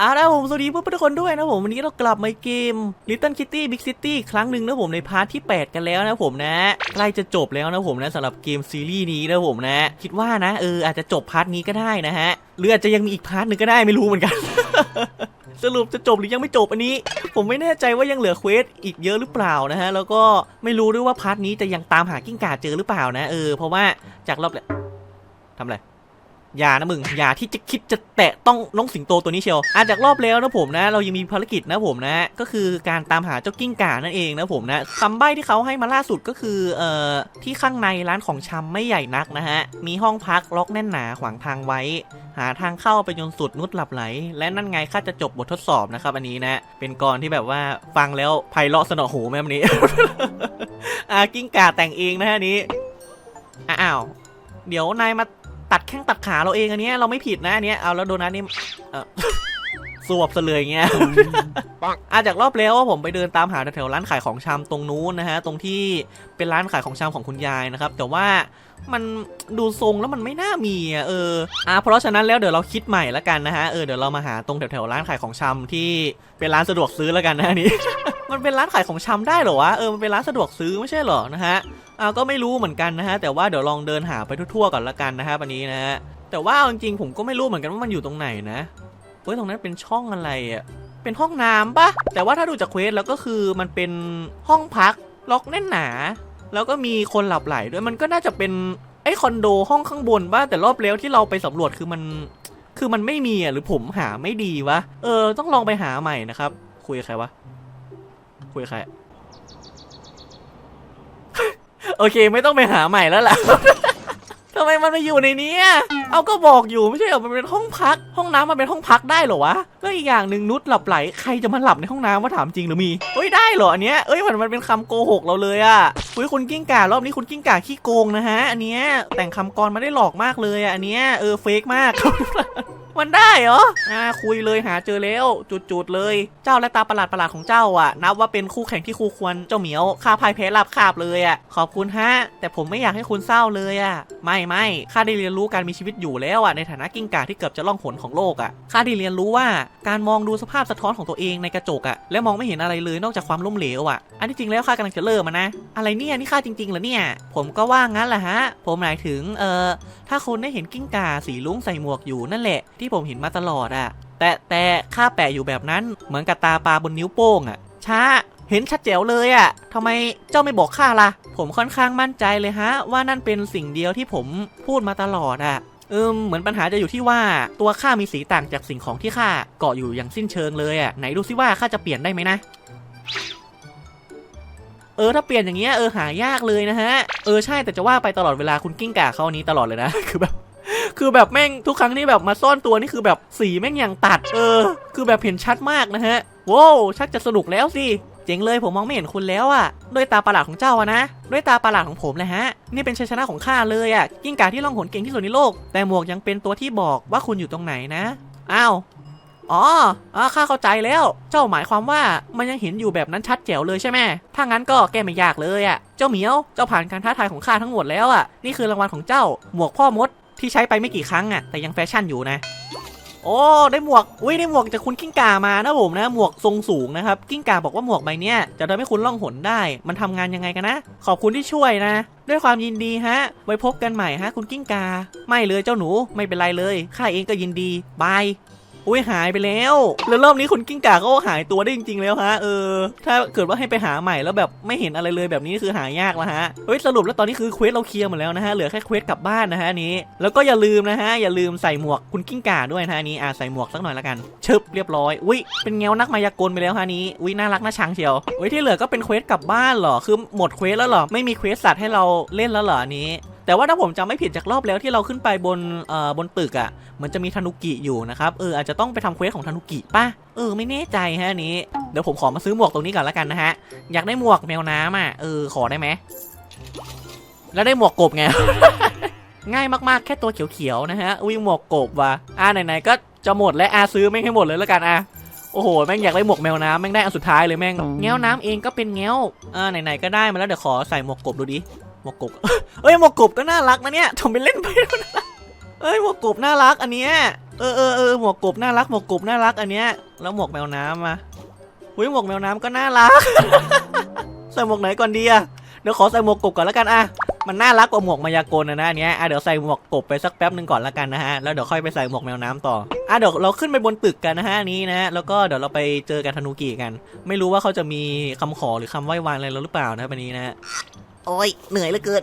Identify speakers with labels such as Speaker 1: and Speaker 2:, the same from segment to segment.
Speaker 1: อ่านะผมสวัสดีเพื่อนๆทุกคนด้วยนะผมวันนี้เรากลับมาเกม Little Kitty Big City ครั้งหนึ่งนะผมในพาร์ทที่ 8 กันแล้วนะผมนะใกล้จะจบแล้วนะผมนะสำหรับเกมซีรีส์นี้นะผมนะ คิดว่านะเอออาจจะจบพาร์ทนี้ก็ได้นะฮะหรืออาจจะยังมีอีกพาร์ทหนึ่งก็ได้ไม่รู้เหมือนกัน สรุปจะจบหรือยังไม่จบอันนี้ ผมไม่แน่ใจว่ายังเหลือเควสอีกเยอะหรือเปล่านะฮะแล้วก็ไม่รู้ด้วยว่าพาร์ทนี้จะยังตามหากิ้งก่าเจอหรือเปล่านะเออเพราะว่าจากรอบแล้วทำอะไร อย่านะมึงอย่าที่จะคิดจะแตะต้องน้องสิงโตตัวนี้เชียวอาจากรอบแล้วนะผมนะ เรายังมีภารกิจนะผมนะ ก็คือการตามหาเจ้ากิ้งก่านั่นเองนะผมนะคำใบ้ที่เขาให้มาล่าสุดก็คือเอ่อที่ข้างในร้านของชำไม่ใหญ่นักนะฮะมีห้องพักล็อกแน่นหนาขวางทางไว้ หาทางเข้าไปจนสุดนุดหลับไหล และนั่นไงข้าจะจบบททดสอบนะครับอันนี้นะเป็นกรที่แบบว่าฟังแล้วไพเราะสนอหูแม่มนี้อ่ากิ้งก่าแต่งเองนะฮะนี้อ้าวเดี๋ยวนายมา ตัดแข้งตัดขาเราเองอันเนี้ยเราไม่ผิดนะอันเนี้ยเอาแล้วโดนัทนี่เออ สวบซะเลยอย่างเงี้ยอาจากรอบแล้วว่าผมไปเดินตามหาแถวๆร้านขายของชำตรงนู้นนะฮะ ตรงที่เป็นร้านขายของชำของคุณยายนะครับ แต่ว่ามันดูทรงแล้วมันไม่น่ามีอะเอออะเพราะฉะนั้นแล้วเดี๋ยวเราคิดใหม่ละกันนะฮะ เออเดี๋ยวเรามาหาตรงแถวๆร้านขายของชำที่เป็นร้านสะดวกซื้อแล้วกันนะอันนี้มันเป็นร้านขายของชำได้เหรอวะ เออมันเป็นร้านสะดวกซื้อไม่ใช่เหรอนะฮะอ่าก็ไม่รู้เหมือนกันนะฮะ แต่ว่าเดี๋ยวลองเดินหาไปทั่วๆก่อนละกันนะฮะวันนี้นะฮะ แต่ว่าเอาจริงๆผมก็ไม่รู้เหมือนกันว่ามันอยู่ตรงไหนนะเฮ้ยตรงนั้นเป็นช่องอะไรอะ เป็นห้องน้ำปะแต่ว่าถ้าดูจากเควสแล้วก็คือมันเป็นห้องพักล็อกแน่นหนา แล้วก็มีคนหลับไหลด้วยมันก็น่าจะเป็นไอคอนโดห้องข้างบนป่ะแต่รอบแล้วที่เราไปสำรวจคือมันคือมันไม่มีอะหรือผมหาไม่ดีวะ เออ ต้องลองไปหาใหม่นะครับ คุยใครวะ คุยใคร โอเค ไม่ต้องไปหาใหม่แล้วล่ะ ทำไมมันมาอยู่ในนี้เอาก็บอกอยู่ไม่ใช่เหรอมันเป็นห้องพัก ห้องน้ำมันเป็นห้องพักได้เหรอวะแล้วอีกอย่างหนึ่งนุชหลับไหลใครจะมาหลับในห้องน้ำว่าถามจริงหรือมีเฮ้ยได้เหรออันเนี้ยเอ้ยมันมันเป็นคำโกหกเราเลยอะเฮ้ยคุณกิ้งก่ารอบนี้คุณกิ้งก่าขี้โกงนะฮะ อันเนี้ยแต่งคำกรมาได้หลอกมากเลยอะอันเนี้ยเออเฟกมาก มันได้เหรออ่าคุยเลยหาเจอแล้วจุดๆเลย เจ้าและตาประหลาดประหลาดๆของเจ้าอะ นับว่าเป็นคู่แข่งที่คู่ควรเจ้าเหมียวข้าพ่ายแพ้ราบคาบเลยอะ ขอบคุณฮะ แต่ผมไม่อยากให้คุณเศร้าเลยอะ ไม่ไม่ข้าได้เรียนรู้การมีชีวิตอยู่แล้วอะในฐานะกิ้งก่าที่เกือบจะล่องหนของโลกอะข้าได้เรียนรู้ว่าการมองดูสภาพสะท้อนของตัวเองในกระจกอะและมองไม่เห็นอะไรเลยนอกจากความล้มเหลวอะ อันที่จริงแล้วข้ากำลังจะเลิกมันนะ อะไรเนี่ยนี่ข้าจริงๆเหรอเนี่ย ผมก็ว่างั้นแหละฮะ ผมหมายถึงเออถ้าคุณได้เห็นกิ้งก่าสีลุ้งใส่หมวกอยู่นั่นแหละที่ผมเห็นมาตลอดอะแต่แต่ข้าแปะอยู่แบบนั้นเหมือนกับตาปลาบนนิ้วโป้งอะช้าเห็นชัดแจ๋วเลยอะทำไมเจ้าไม่บอกข้าล่ะ ผมค่อนข้างมั่นใจเลยฮะ ว่านั่นเป็นสิ่งเดียวที่ผมพูดมาตลอดอะเอิมเหมือนปัญหาจะอยู่ที่ว่าตัวข้ามีสีต่างจากสิ่งของที่ข้าเกาะอยู่อย่างสิ้นเชิงเลยอะไหนดูซิว่าข้าจะเปลี่ยนได้ไหมนะ เออถ้าเปลี่ยนอย่างเงี้ยเออหายากเลยนะฮะ เออใช่แต่จะว่าไปตลอดเวลาคุณกิ้งก่าเขานี้ตลอดเลยนะ คือแบบ คือแบบแม่งทุกครั้งที่แบบมาซ่อนตัวนี่คือแบบสีแม่งอย่างตัด เออ คือแบบเห็นชัดมากนะฮะว้าวชักจะสนุกแล้วสิเจ๋งเลยผมมองไม่เห็นคุณแล้วอะด้วยตาประหลาดของเจ้าอะนะ ด้วยตาประหลาดของผมเลยฮะ นี่เป็นชัยชนะของข้าเลยอะกิ้งก่าที่ล่องหนเก่งที่สุดในโลก แต่หมวกยังเป็นตัวที่บอกว่าคุณอยู่ตรงไหนนะ อ้าว อ๋ออ๋อข้าเข้าใจแล้ว เจ้าหมายความว่ามันยังเห็นอยู่แบบนั้นชัดแจ๋วเลยใช่ไหมถ้างั้นก็แก้ไม่ยากเลยอะ่ะ เจ้าเหมียว เจ้าผ่านการท้าทายของข้าทั้งหมดแล้วอะ่ะ นี่คือรางวัลของเจ้า หมวกพ่อมด ที่ใช้ไปไม่กี่ครั้งอะ่ะ แต่ยังแฟชั่นอยู่นะ โอ้ ได้หมวกอุ้ยได้หมวกจากคุณกิ้งก่ามานะผมนะ หมวกทรงสูงนะครับ กิ้งก่าบอกว่าหมวกใบเนี้ยจะทำให้คุณล่องหนได้ มันทำงานยังไงกันนะ ขอบคุณที่ช่วยนะ ด้วยความยินดีฮะ ไว้พบกันใหม่ฮะ คุณกิ้งกา ไม่เลยเจ้าหนู ไม่เป็นไรเลย ข้าเองก็ยินดี บาย อุ้ยหายไปแล้ว แล้วรอบนี้คุณกิ้งก่าก็หายตัวได้จริง ๆ แล้วฮะเออถ้าเกิดว่าให้ไปหาใหม่แล้วแบบไม่เห็นอะไรเลยแบบนี้คือหายากแล้วฮะเฮ้ยสรุปแล้วตอนนี้คือเควสเราเคลียร์หมดแล้วนะฮะเหลือแค่เควสกลับบ้านนะฮะนี้ แล้วก็อย่าลืมนะฮะอย่าลืมใส่หมวกคุณกิ้งก่าด้วยนะฮะนี้อ่าใส่หมวกสักหน่อยละกันชึบเรียบร้อยอุ้ยเป็นเง้านักมายากลไปแล้วฮะนี้อุ้ยน่ารักน่าชังเชียวอุ้ยที่เหลือก็เป็นเควสกลับบ้านเหรอคือหมดเควสแล้วเหรอไม่มีเควสสัตว์ให้เราเล่นแล้วเหรอนี้ แต่ว่าถ้าผมจำไม่ผิดจากรอบแล้วที่เราขึ้นไปบนเอ่อบนตึกอะ่ะมันจะมีธนุกิอยู่นะครับเอออาจจะต้องไปทำเควสของธนุกิป่ะเออไม่แน่ใจฮะอันนี้เดี๋ยวผมขอมาซื้อหมวกตรงนี้ก่อนละกันนะฮะอยากได้หมวกแมวน้ำอะเออขอได้ไหมแล้วได้หมวกกบไง ง่ายมากๆแค่ตัวเขียวๆนะฮะอุ้ยหมวกกบว่ะอ่าไหนๆก็จะหมดแล้วอาซื้อไม่งให้หมดเลยละกันอะโอ้โหแม่งอยากได้หมวกแมวน้ำแม่งได้อันสุดท้ายเลยแม่งแง้วน้ำเองก็เป็นแง้วอ่าไหนๆก็ได้มาแล้วเดี๋ยวขอใส่หมวกกบดูดิห มกบเอ้ยหมวกกบก็น่ารักนะเนี่ยทำไปเล่นไปเอ้ยหมวกกบน่ารักอันเนี้ยเออเออเออหมวกกบน่ารักหมวกกบน่ารักอันเนี้ยแล้วหมวกแมวน้ำมาอุ้ยหมวกแมวน้ำก็น่ารัก ใส่หมวกไหนก่อนดีอะเดี๋ยวขอใส่หมวกกบก่อนแล้วกันอะมันน่ารักกว่าหมวกมายากลนะนะอันเนี้ยอะเดี๋ยวใส่หมวกกบไปสักแป๊บหนึ่งก่อนแล้วกันนะฮะแล้วเดี๋ยวค่อยไปใส่หมวกแมวน้ำต่ออะเดี๋ยวเราขึ้นไปบนตึกกันนะฮะนี้นะแล้วก็เดี๋ยวเราไปเจอกันธนูกิกัน ไม่รู้ว่าเขาจะมีคำขอหรือคำไหว้วานอะไรเราหรือเปล่านะครับวันนี้นะฮะ โอ้ยเหนื่อยเหลือเกิน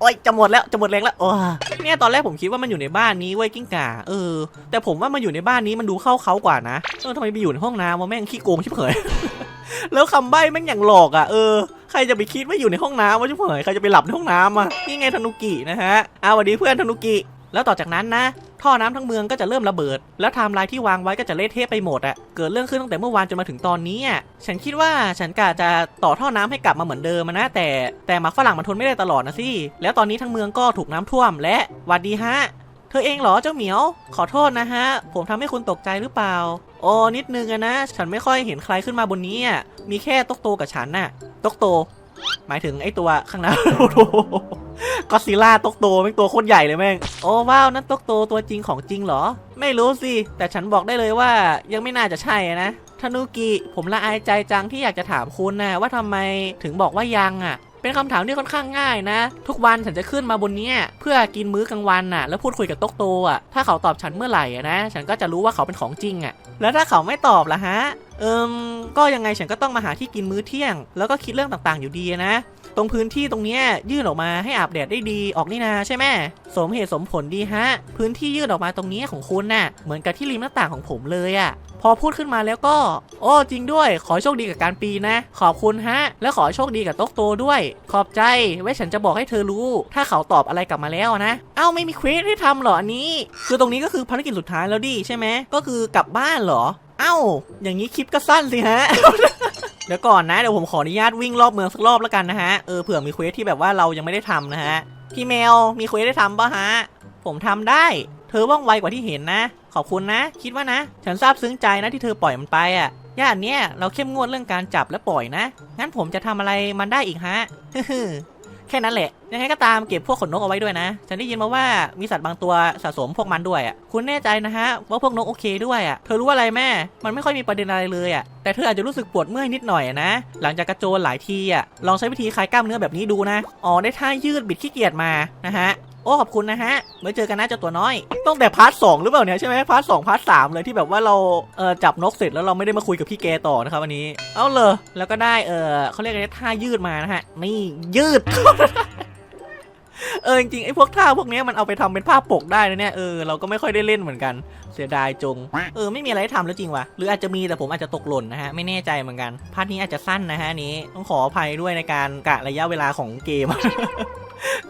Speaker 1: โอ้ยจะหมดแล้วจะหมดแรงแล้วโอ้ยเนี่ยตอนแรกผมคิดว่ามันอยู่ในบ้านนี้เว้ยกิ้งก่าเออ แต่ผมว่ามันอยู่ในบ้านนี้มันดูเข้าเขากว่านะเออทำไมไปอยู่ในห้องน้ำวะแม่งขี้โกงชิบเผยแล้วคำใบ้แม่งอย่างหลอกอะเออใครจะไปคิดว่าอยู่ในห้องน้ำวะชิบเผยใครจะไปหลับในห้องน้ำอะนี่ไงธนุกินะฮะเอาสวัสดีเพื่อนธนุกิแล้วต่อจากนั้นนะ ท่อน้ำทั้งเมืองก็จะเริ่มระเบิด แล้วไทม์ไลน์ที่วางไว้ก็จะเละเทะไปหมดอะเกิดเรื่องขึ้นตั้งแต่เมื่อวานจนมาถึงตอนนี้อะฉันคิดว่าฉันกะจะต่อท่อน้ำให้กลับมาเหมือนเดิมนะแต่แต่หมาฝรั่งมันทนไม่ได้ตลอดนะสิแล้วตอนนี้ทั้งเมืองก็ถูกน้ำท่วมและวัดดีฮะเธอเองเหรอเจ้าเหมียว ขอโทษนะฮะ ผมทำให้คุณตกใจหรือเปล่าโอ้นิดนึงอะนะ ฉันไม่ค่อยเห็นใครขึ้นมาบนนี้อะมีแค่ตกโตกับฉันน่ะตกโต หมายถึงไอ้ตัวข้างหน้า ก็ซิล่าตกโตแม่งตัวโคตรใหญ่เลยแม่ง โอ้ว้าวนั่นตกโตตัวจริงของจริงเหรอ ไม่รู้สิ แต่ฉันบอกได้เลยว่ายังไม่น่าจะใช่นะธนุกิ ผมละอายใจจังที่อยากจะถามคุณนะว่าทำไมถึงบอกว่ายังอะ เป็นคำถามที่ค่อนข้างง่ายนะ ทุกวันฉันจะขึ้นมาบนเนี้ยเพื่อกินมื้อกลางวันน่ะ แล้วพูดคุยกับตกโตอะถ้าเขาตอบฉันเมื่อไหร่นะ ฉันก็จะรู้ว่าเขาเป็นของจริงอะ แล้วถ้าเขาไม่ตอบล่ะฮะ เอิมก็ยังไงฉันก็ต้องมาหาที่กินมื้อเที่ยง แล้วก็คิดเรื่องต่างๆอยู่ดีนะ ตรงพื้นที่ตรงนี้ยื่นออกมาให้อาบแดดได้ดีออกนี่นาใช่ไหมสมเหตุสมผลดีฮะ พื้นที่ยื่นออกมาตรงนี้ของคุณน่ะเหมือนกับที่ริมหน้าต่างของผมเลยอะ่ะพอพูดขึ้นมาแล้วก็ โอ้จริงด้วย ขอโชคดีกับการปีนะ ขอบคุณฮะ และขอโชคดีกับโต๊กโตด้วย ขอบใจไว้ฉันจะบอกให้เธอรู้ ถ้าเขาตอบอะไรกลับมาแล้วนะ เอ้าไม่มีเควสให้ทำเหรออันนี้ คือตรงนี้ก็คือภารกิจสุดท้ายแล้วดิใช่ไหมก็คือกลับบ้านเหรอ เอ้า อย่างนี้คลิปก็สั้นสิฮะ เดี๋ยวก่อนนะ เดี๋ยวผมขออนุญาตวิ่งรอบเมืองสักรอบแล้วกันนะฮะ เออเผื่อมีเควสที่แบบว่าเรายังไม่ได้ทำนะฮะ พี่แมวมีเควสได้ทำปะฮะ ผมทำได้ เธอว่องไวกว่าที่เห็นนะ ขอบคุณนะ คิดว่านะ ฉันซาบซึ้งใจนะที่เธอปล่อยมันไปอะย่านเนี้ยเราเข้มงวดเรื่องการจับและปล่อยนะ งั้นผมจะทำอะไรมันได้อีกฮะ ค่นั้นแหละ ยังไงก็ตามเก็บพวกขนนกเอาไว้ด้วยนะ ฉันได้ยินมาว่ามีสัตว์บางตัวสะสมพวกมันด้วยอะ คุณแน่ใจนะฮะว่าพวกนกโอเคด้วยอะ เธอรู้อะไรแม่ มันไม่ค่อยมีประเด็นอะไรเลยอะ แต่เธออาจจะรู้สึกปวดเมื่อยนิดหน่อยนะ หลังจากกระโจนหลายทีอะ ลองใช้วิธีคลายกล้ามเนื้อแบบนี้ดูนะ อ๋อได้ท่ายืดบิดขี้เกียจมา นะฮะ โอ้ขอบคุณนะฮะไว้เจอกันนะเจ้าตัวน้อยต้องแต่พาร์ทสองหรือเปล่าเนี่ยใช่ไหมพาร์ทสองพาร์ทสามเลยที่แบบว่าเราเออจับนกเสร็จแล้วเราไม่ได้มาคุยกับพี่แกต่อนะครับวันนี้ เอาเลยแล้วก็ได้เออเขาเรียกอะไรท่ายืดมานะฮะนี่ยืด เออจริงๆไอ้พวกท่าพวกนี้มันเอาไปทำเป็นภาพปกได้นะเนี่ยเออเราก็ไม่ค่อยได้เล่นเหมือนกัน เสียดายจง เออไม่มีอะไรให้ทำแล้วจริงวะหรืออาจจะมีแต่ผมอาจจะตกหล่นนะฮะไม่แน่ใจเหมือนกันพาร์ทนี้อาจจะสั้นนะฮะนี้ต้องขออภัยด้วยในการกะระยะเวลาของเกม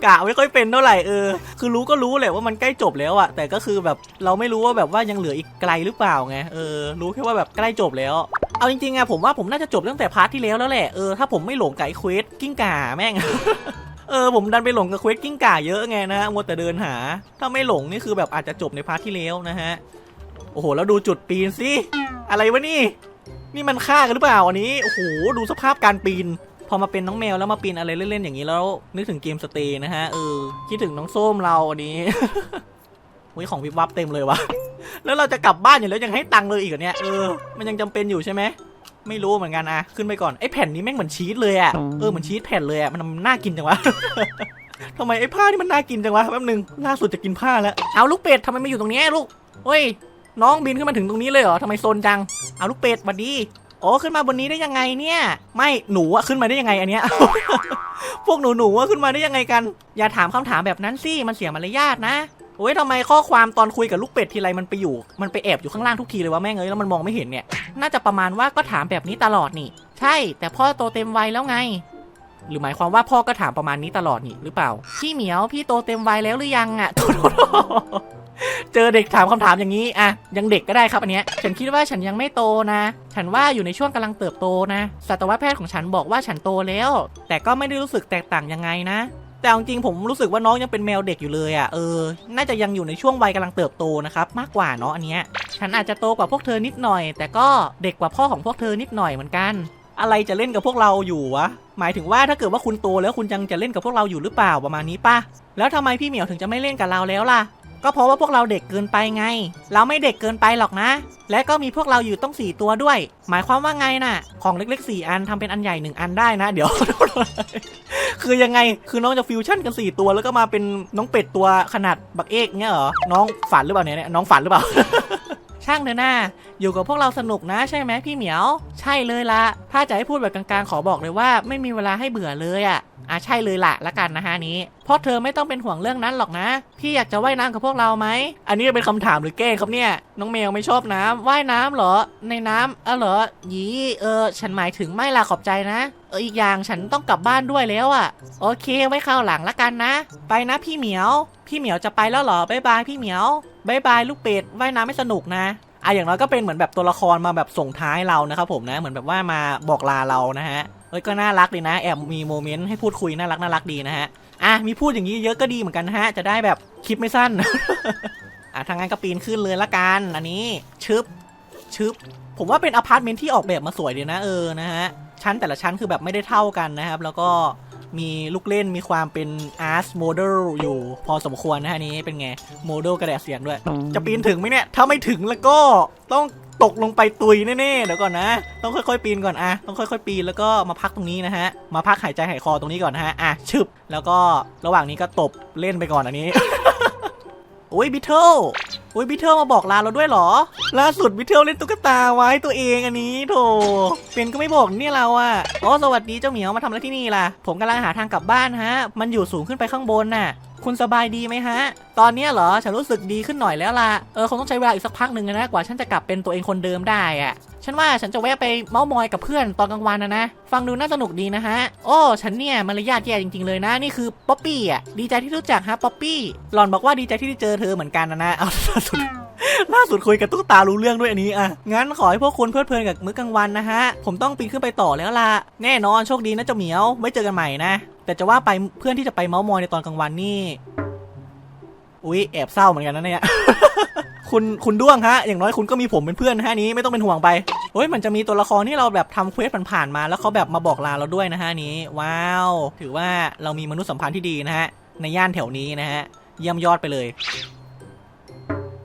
Speaker 1: กะไม่ค่อยเป็นเท่าไหร่เออ คือรู้ก็รู้แหละว่ามันใกล้จบแล้วอะแต่ก็คือแบบเราไม่รู้ว่าแบบว่ายังเหลืออีกไกลหรือเปล่าไงเออรู้แค่ว่าแบบใกล้จบแล้ว เอาจริงๆอะผมว่าผมน่าจะจบตั้งแต่พาร์ทที่แล้วแล้วแหละเออถ้าผมไม่หลงไอ้เควสกิ้งก่าแม่ง เออผมดันไปหลงกับเควสกิ้งก่าเยอะไงนะฮะมัวแต่เดินหา ถ้าไม่หลงนี่คือแบบอาจจะจบในพาร์ทที่แล้วนะฮะ โอ้โห แล้วดูจุดปีนสิ อะไรวะนี่ นี่มันฆ่ากันหรือเปล่าอันนี้ โอ้โห ดูสภาพการปีน พอมาเป็นน้องแมวแล้วมาปีนอะไรเล่นๆอย่างนี้แล้ว นึกถึงเกมสเตย์นะฮะ เออ คิดถึงน้องส้มเราอันนี้วิของวิบวับเต็มเลยวะแล้วเราจะกลับบ้านอยู่แล้วยังให้ตังค์เลยอีกเหรอเนี่ย เออ มันยังจำเป็นอยู่ใช่ไหม ไม่รู้เหมือนกันอะขึ้นไปก่อนไอ้แผ่นนี้แม่งเหมือนชีสเลยอะเออเหมือนชีสแผ่นเลยอะมันมันน่ากินจังวะทำไมไอ้ผ้านี่มันน่ากินจังวะแป๊บนึงล่าสุดจะกินผ้าแล้วเอาลูกเป็ดทำไมมาอยู่ตรงเนี้ยลูกเฮ้ยน้องบินขึ้นมาถึงตรงนี้เลยเหรอทำไมโซนจังเอาลูกเป็ดหวัดดีโอ้ขึ้นมาบนนี้ได้ยังไงเนี่ย ไม่หนูอะขึ้นมาได้ยังไงอันเนี้ยพวกหนูหนูอะขึ้นมาได้ยังไงกัน อย่าถามคำถามแบบนั้นสิมันเสียมารยาทนะ โอ้ยทำไมข้อความตอนคุยกับลูกเป็ดทีไรมันไปอยู่ มันไปแอบอยู่ข้างล่างทุกทีเลยวะแม่งเอ้ยแล้วมันมองไม่เห็นเนี่ย น่าจะประมาณว่าก็ถามแบบนี้ตลอดนี่ ใช่ แต่พ่อโตเต็มวัยแล้วไง หรือหมายความว่าพ่อก็ถามประมาณนี้ตลอดนี่หรือเปล่า พี่เหมียวพี่โตเต็มวัยแล้วหรือยังอะเจอเด็กถามคำถามอย่างนี้อะยังเด็กก็ได้ครับอันเนี้ยฉันคิดว่าฉันยังไม่โตนะ ฉันว่าอยู่ในช่วงกำลังเติบโตนะสัตวแพทย์ของฉันบอกว่าฉันโตแล้ว แต่ก็ไม่ได้รู้สึกแตกต่างยังไงนะ แต่จริงๆผมรู้สึกว่าน้องยังเป็นแมวเด็กอยู่เลยอะ่ะเออ น่าจะยังอยู่ในช่วงวัยกำลังเติบโตนะครับมากกว่าเนาะอันเนี้ยฉันอาจจะโตกว่าพวกเธอนิดหน่อย แต่ก็เด็กกว่าพ่อของพวกเธอนิดหน่อยเหมือนกัน อะไรจะเล่นกับพวกเราอยู่วะหมายถึงว่าถ้าเกิดว่าคุณโตแล้วคุณยังจะเล่นกับพวกเราอยู่หรือเปล่าประมาณนี้ป่ะแล้วทำไมพี่เหมียวถึงจะไม่เล่นกับเราแล้วล่ะ ก็เพราะว่าพวกเราเด็กเกินไปไง เราไม่เด็กเกินไปหรอกนะ และก็มีพวกเราอยู่ต้องสี่ตัวด้วย หมายความว่าไงน่ะ ของเล็กๆสี่อันทำเป็นอันใหญ่หนึ่งอันได้นะ เดี๋ยว คือยังไงคือน้องจะฟิวชั่นกันสี่ตัว แล้วก็มาเป็นน้องเป็ดตัวขนาดบักเอกเงี้ยเหรอน้องฝันหรือเปล่าเนี่ยน้องฝันหรือเปล่าช่างเถอะนะอยู่กับพวกเราสนุกนะใช่ไหมพี่เหมียว ใช่เลยละถ้าจะให้พูดแบบกลางๆ ขอบอกเลยว่า ไม่มีเวลาให้เบื่อเลยอะ่ะอะใช่เลยละละกันนะฮะนี้ ราะเธอไม่ต้องเป็นห่วงเรื่องนั้นหรอกนะ พี่อยากจะว่ายน้ำกับพวกเราไหม อันนี้เป็นคำถามหรือแกล้งครับเนี่ย น้องแมวไม่ชอบน้ำว่ายน้ำเหรอ ในน้ำเออเหรอหยีเออ ฉันหมายถึงไม่ละขอบใจนะเอออีกอย่างฉันต้องกลับบ้านด้วยแล้วอะ่ะ โอเค ไว้คราวหลังละกันนะ ไปนะพี่เหมียว พี่เหมียวจะไปแล้วเหรอบายบายพี่เหมียวบายบายลูกเป็ดว่ายน้ำไม่สนุกนะอะอย่างน้อยก็เป็นเหมือนแบบตัวละครมาแบบส่งท้ายเรานะครับผมนะเหมือนแบบว่ามาบอกลาเรานะฮะเอ้ยก็น่ารักดีนะ แอบมีโมเมนต์ให้พูดคุยน่ารักน่ารักดีนะฮะ อะมีพูดอย่างนี้เยอะก็ดีเหมือนกันนะฮะ จะได้แบบคลิปไม่สั้น อะทางงานก็ปีนขึ้นเลยละกัน อันนี้ชึบชึบผมว่าเป็นอพาร์ตเมนต์ที่ออกแบบมาสวยดีนะเออนะฮะชั้นแต่ละชั้นคือแบบไม่ได้เท่ากันนะครับ แล้วก็ มีลูกเล่นมีความเป็นอาร์ตโมเดลอยู่พอสมควรนะฮะนี้เป็นไงโมเดลกระแดดเสียงด้วย จะปีนถึงไหมเนี่ย ถ้าไม่ถึงแล้วก็ต้องตกลงไปตุยแน่ๆเดี๋ยวก่อนนะ ต้องค่อยๆปีนก่อนอะต้องค่อยๆปีนแล้วก็มาพักตรงนี้นะฮะ มาพักหายใจหายคอตรงนี้ก่อนนะฮะ อะชึบ แล้วก็ระหว่างนี้ก็ตบเล่นไปก่อนอันนี้ อ้ยบิทเทิลโอ้ยบิทเทิลมาบอกลาเราด้วยเหรอ ล่าสุดบิทเทิลเล่นตุ๊กตาไว้ตัวเองอันนี้โถเป็นก็ไม่บอกเนี่ยเราอะอ๋อสวัสดีเจ้าเหมียวมาทำอะไรที่นี่ล่ะ ผมกำลังหาทางกลับบ้านฮะ มันอยู่สูงขึ้นไปข้างบนน่ะ คุณสบายดีไหมฮะ ตอนนี้เหรอ ฉันรู้สึกดีขึ้นหน่อยแล้วล่ะ เออคงต้องใช้เวลาอีกสักพักหนึ่งนะกว่าฉันจะกลับเป็นตัวเองคนเดิมได้อะ ฉันว่าฉันจะแวะไปเมาส์มอยกับเพื่อนตอนกลางวันนะนะ ฟังดูน่าสนุกดีนะฮะ โอ้ ฉันเนี่ยมารยาทแย่จริงๆเลยนะ นี่คือป๊อปปี้อะ ดีใจที่รู้จักฮะป๊อปปี้ หล่อนบอกว่าดีใจที่ได้เจอเธอเหมือนกันนะนะ เอาล่าสุดล่าสุดคุยกับตุ๊กตารู้เรื่องด้วยอันนี้อะ งั้นขอให้พวกคุณเพลิดเพลินกับมื้อกลางวันนะฮะ ผมต้องปีนขึ้นไปต่อแล้วล่ะ แน่นอนโชคดีนะเจ้าเหมียว ไว้เจอกันใหม่นะ แต่จะว่าไปเพื่อนที่จะไปเมาส์มอยในตอนกลางวันนี่ อุ๊ยแอบเศร้าเหมือนกันนะเนี่ย คุณคุณด้วงฮะ อย่างน้อยคุณก็มีผมเป็นเพื่อนนะฮะนี้ไม่ต้องเป็นห่วงไปเฮ้ยมันจะมีตัวละครที่เราแบบทำเควสผ่านๆมาแล้วเขาแบบมาบอกลาเราด้วยนะฮะนี้ ว้าว ถือว่าเรามีมนุษยสัมพันธ์ที่ดีนะฮะในย่านแถวนี้นะฮะเยี่ยมยอดไปเลย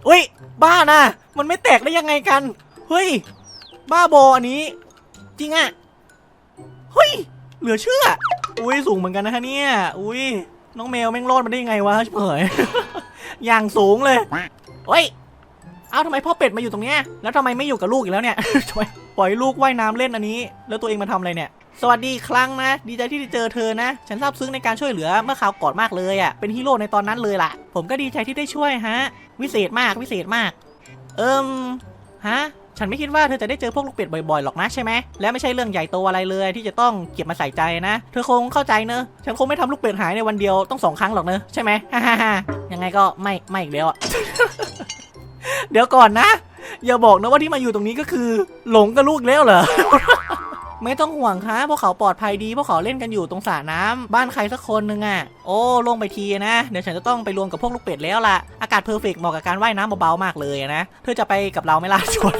Speaker 1: อุ้ยบ้านะมันไม่แตกได้ยังไงกันเฮ้ยบ้าบออันนี้ จริงอะเฮ้ยเหลือเชื่อ อุ้ยสูงเหมือนกันนะฮะเนี่ยอุ้ยน้องแมวแม่งรอดมาได้ยังไงวะเฉยอย่างสูงเลยเฮ้ย อ้าทำไมพ่อเป็ดมาอยู่ตรงเนี้ยแล้วทำไมไม่อยู่กับลูกอีกแล้วเนี่ย ทำไมปล่อยลูกว่ายน้ำเล่นอันนี้ แล้วตัวเองมาทำอะไรเนี่ย สวัสดีอีกครั้งนะ ดีใจที่ได้เจอเธอนะ ฉันซาบซึ้งในการช่วยเหลือเมื่อคราวก่อนมากเลยอะ เป็นฮีโร่ในตอนนั้นเลยล่ะ ผมก็ดีใจที่ได้ช่วยฮะ วิเศษมากวิเศษมาก เอิมฮะ ฉันไม่คิดว่าเธอจะได้เจอพวกลูกเป็ดบ่อยๆหรอกนะใช่ไหม และไม่ใช่เรื่องใหญ่โตอะไรเลยที่จะต้องเก็บมาใส่ใจนะ เธอคงเข้าใจเนอะ ฉันคงไม่ทำลูกเป็ดหายในวันเดียวต้องสองครั้งหรอกเนอะใช่ไหมฮ่าฮ่าฮ่ายังไงก็ไม่ไม่อีกแล้วอะ เดี๋ยวก่อนนะ อย่าบอกนะว่าที่มาอยู่ตรงนี้ก็คือ หลงกับลูกแล้วเหรอ ไม่ต้องห่วงครับพวกเขาปลอดภัยดีพวกเขาเล่นกันอยู่ตรงสระน้ำบ้านใครสักคนหนึ่งอะ โอ้ลงไปทีนะ เดี๋ยวฉันจะต้องไปรวมกับพวกลูกเป็ดแล้วล่ะ อากาศเพอร์เฟกเหมาะกับการว่ายน้ำเบาๆมากเลยนะ เธอจะไปกับเราไหม่ล่ะชวน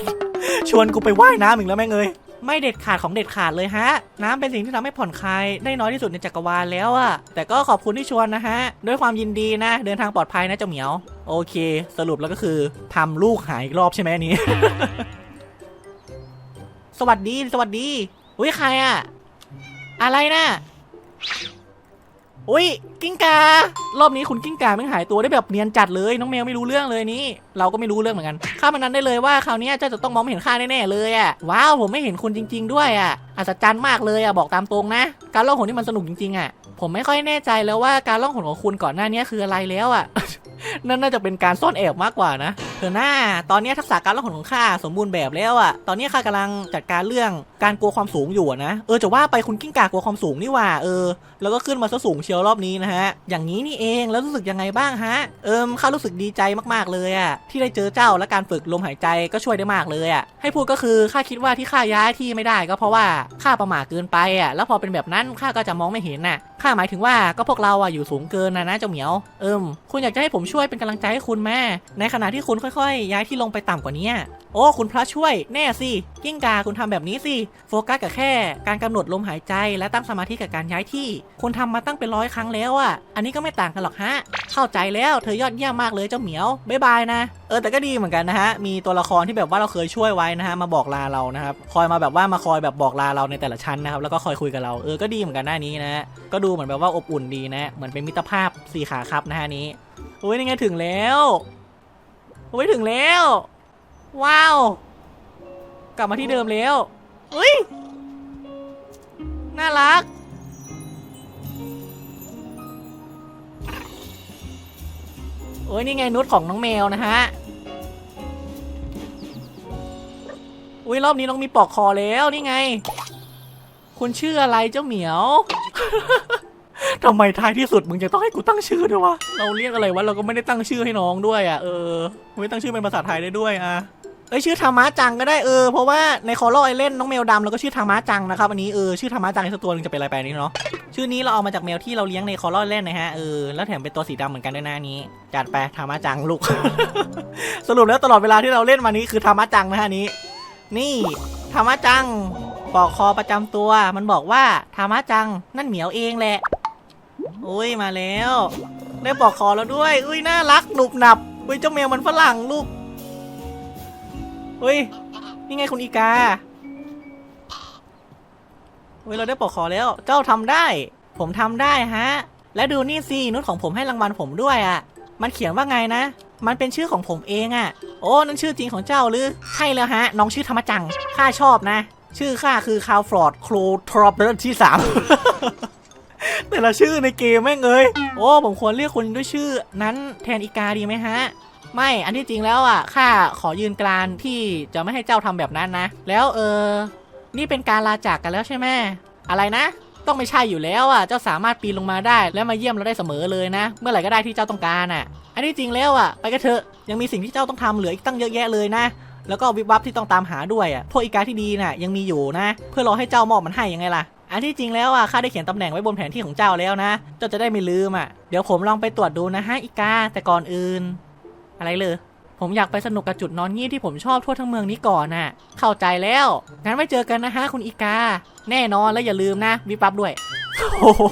Speaker 1: ชวนกูไปว่ายน้ำอีกแล้วแม่งเอ้ย ไม่เด็ดขาดของเด็ดขาดเลยฮะ น้ำเป็นสิ่งที่ทำให้ผ่อนคลายได้น้อยที่สุดในจักรวาลแล้วอะแต่ก็ขอบคุณที่ชวนนะฮะ ด้วยความยินดีนะ เดินทางปลอดภัยนะเจ้าเหมียว โอเค สรุปแล้วก็คือทำลูกหายอีกรอบใช่ไหมนนี้ สวัสดีสวัสดีอุ้ยใครอะอะไรนะ อุ้ยกิ้งกา รอบนี้คุณกิ้งกาไม่หายตัวได้แบบเนียนจัดเลยน้องแมวไม่รู้เรื่องเลยนี่เราก็ไม่รู้เรื่องเหมือนกันข้ามันนั้นได้เลยว่าคราวนี้เจ้าจะต้องมองไม่เห็นข้าแน่ๆเลยอะว้าวผมไม่เห็นคุณจริง ๆ ด้วยอะอัศจรรย์มากเลยอะบอกตามตรงนะ การล่องหนนี่มันสนุกจริงๆอะผมไม่ค่อยแน่ใจแล้วว่าการล่องหนของคุณก่อนหน้านี้คืออะไรแล้วอะนั่นน่าจะเป็นการซ่อนแอบมากกว่านะเธอหน้า ตอนนี้ทักษะการล่องหนของข้าสมบูรณ์แบบแล้วอะตอนนี้ข้ากำลังจัดการเรื่องการกลัวความสูงอยู่นะ เออจะว่าไปคุณกิ้งก่ากลัวความสูงนี่ว่า เออ แล้วก็ขึ้นมาซะสูงเชียวรอบนี้นะฮะ อย่างนี้นี่เองแล้วรู้สึกยังไงบ้างฮะ เอิมข้ารู้สึกดีใจมากๆเลยอะที่ได้เจอเจ้าและการฝึกลมหายใจก็ช่วยได้มากเลยอะให้พูดก็คือข้าคิดว่าที่ข้าย้ายที่ไม่ได้ก็เพราะว่าข้าประมาทเกินไปอะแล้วพอเป็นแบบนั้นข้าก็จะมองไม่เห็นน่ะข้าหมายถึงว่าก็พวกเราอะอยู่สูงเกินนะนะเจ้าเหมียว เอิมคุณอยากจะให้ผมช่วยเป็นกำลังใจให้คุณแม่ในขณะที่คุณค่ค่อยๆ ย้ายที่ลงไปต่ำกว่านี้โอ้ คุณพระช่วย แน่สิกิ้งกาคุณทำแบบนี้สิ โฟกัสกับแค่ การกำหนดลมหายใจและตั้งสมาธิกับการย้ายที่ คุณทำมาตั้งเป็นร้อยครั้งแล้วอะอันนี้ก็ไม่ต่างกันหรอกฮะ เข้าใจแล้วเธอยอดเยี่ยมมากเลยเจ้าเหมียวบ๊ายบายนะ เออแต่ก็ดีเหมือนกันนะฮะ มีตัวละครที่แบบว่าเราเคยช่วยไว้นะฮะมาบอกลาเรานะครับ คอยมาแบบว่ามาคอยแบบบอกลาเราในแต่ละชั้นนะครับ แล้วก็คอยคุยกับเรา เออ ก็ดีเหมือนกันหน้านี้นะฮะก็ดูเหมือนแบบว่าอบอุ่นดีนะ เหมือนเป็นมิตรภาพสี่ขาครับนะฮะนี้โอ้ยนี่ไงถึงแล้ว โอ้ยถึงแล้ว ว้าว กลับมาที่เดิมแล้วอุ้ย น่ารัก โอ้ยนี่ไงนุชของน้องแมวนะฮะ อุ้ยรอบนี้น้องมีปลอกคอแล้วนี่ไง คุณชื่ออะไรเจ้าเหมียว ทำไมท้ายที่สุดมึงจะต้องให้กูตั้งชื่อด้วยวะ เราเรียกอะไรวะ เราก็ไม่ได้ตั้งชื่อให้น้องด้วยอะ เออ ไม่ตั้งชื่อเป็นภาษาไทยได้ด้วยอะเอ้ยชื่อธรรมะจังก็ได้เออเพราะว่าในคอร์โลไอเล่นน้องแมวดำเราก็ชื่อธรรมะจังนะครับอันนี้เออชื่อธรรมะจังอีกสักตัวหนึงจะเป็นอะไรไปนี่เนาะชื่อนี้เราเอามาจากแมวที่เราเลี้ยงในคอร์โลเล่นนะฮะเออแล้วแถมเป็นตัวสีดำเหมือนกันด้วยนะอันนี้จัดไปธรรมะจังลูก สรุปแล้วตลอดเวลาที่เราเล่นมานี้คือธรรมะจังนะฮะอันนี้ นี่ธรรมะจังปลอกคอประจำตัว มันบอกว่าธรรมะจังนั่นเหมียวเองแหละ อุ้ยมาแล้ว ได้ปลอกคอแล้วด้วย อุ้ยน่ารักหนุบหนับ อุ้ยเจ้าแมวมันฝรั่งลูกเฮ้ยนี่ไงคุณอีกาเฮ้ยเราได้ปลอกคอแล้ว เจ้าทำได้ ผมทำได้ฮะ และดูนี่สินุชของผมให้รางวัลผมด้วยอะ่ะ มันเขียนว่าไงนะ มันเป็นชื่อของผมเองอะ่ะ โอ้นั่นชื่อจริงของเจ้าหรือ ใช่แล้วฮะ น้องชื่อธรรมจัง ข้าชอบนะ ชื่อข้าคือคาวฟลอร์ดโคลทรอปที่สาม แต่ละชื่อในเกมแม่งเอ้ยโอ้ผมควรเรียกคุณด้วยชื่อ นั้นแทนอีกาดีไหมฮะ ไม่อันที่จริงแล้วอะข้าขอยืนกรานที่จะไม่ให้เจ้าทำแบบนั้นนะ แล้วเออ นี่เป็นการลาจากกันแล้วใช่ไหมอะไรนะ ต้องไม่ใช่อยู่แล้วอะเจ้าสามารถปีนลงมาได้ และมาเยี่ยมเราได้เสมอเลยนะ เมื่อไหร่ก็ได้ที่เจ้าต้องการอะ อันที่จริงแล้วอะไปกันเถอะยังมีสิ่งที่เจ้าต้องทำเหลืออีกตั้งเยอะแยะเลยนะแล้วก็วิบวับที่ต้องตามหาด้วยอะพวกอีกาที่ดีน่ะยังมีอยู่นะ เพื่อรอให้เจ้ามอบมันให้ยังไงล่ะ อันที่จริงแล้วอะข้าได้เขียนตำแหน่งไว้บนแผนที่ของเจ้าแล้วนะ เจ้าจะได้ไม่ลืมอะ เดี๋ยวผมลองไปตรวจดูนะฮะอีกา แต่ก่อนอื่น อะไรเลย ผมอยากไปสนุกกับจุดนอนงีบที่ผมชอบทั่วทั้งเมืองนี้ก่อนน่ะ เข้าใจแล้ว งั้นไว้เจอกันนะฮะคุณอีกา แน่นอนแล้วอย่าลืมนะวิบวับด้วย โอ้โห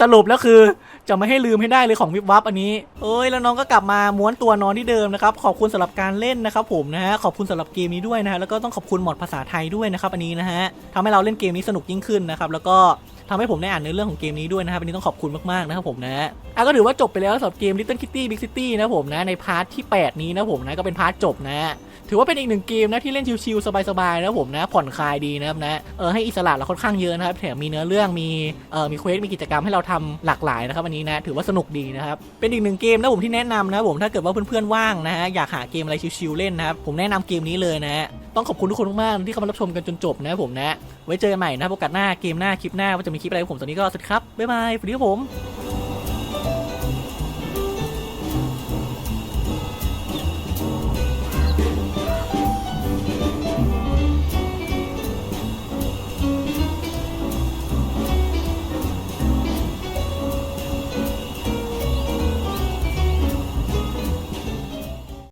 Speaker 1: สรุปแล้วคือ จะไม่ให้ลืมให้ได้เลยของวิบวับอันนี้ เอ้ยแล้วน้องก็กลับมาม้วนตัวนอนที่เดิมนะครับขอบคุณสำหรับการเล่นนะครับผมนะฮะขอบคุณสำหรับเกมนี้ด้วยนะฮะแล้วก็ต้องขอบคุณหมดภาษาไทยด้วยนะครับอันนี้นะฮะทำให้เราเล่นเกมนี้สนุกยิ่งขึ้นนะครับแล้วก็ทำให้ผมได้อ่านเนื้อเรื่องของเกมนี้ด้วยนะครับอันนี้ต้องขอบคุณมาก ๆ นะครับผมนะอะก็ถือว่าจบไปแล้วสำหรับเกม Little Kitty Big City นะผมนะในพาร์ทที่ 8 นี้นะผมนะก็เป็นพาร์ทจบนะ ถือว่าเป็นอีกหนึ่งเกมนะที่เล่นชิลๆสบายๆนะผมนะผ่อนคลายดีนะครับนะเออให้อิสระเราค่อนข้างเยอะนะครับแถมมีเนื้อเรื่องมีเออมีเควสมีกิจกรรมให้เราทำหลากหลายนะครับอันนี้นะถือว่าสนุกดีนะครับเป็นอีกหนึ่งเกมนะผมที่แนะนำนะผมถ้าเกิดว่าเพื่อนๆว่างนะฮะอยากหาเกมอะไรชิลๆเล่นนะครับผมแนะนำเกมนี้เลยนะฮะต้องขอบคุณทุกคนมากๆที่เข้ามารับชมกันจนจบนะผมนะไว้เจอกันใหม่นะโอกาสหน้าเกมหน้าคลิปหน้าว่าจะมีคลิปอะไรของผมตอนนี้ก็สวัสดีครับบ๊ายบายสวัสดีครับผม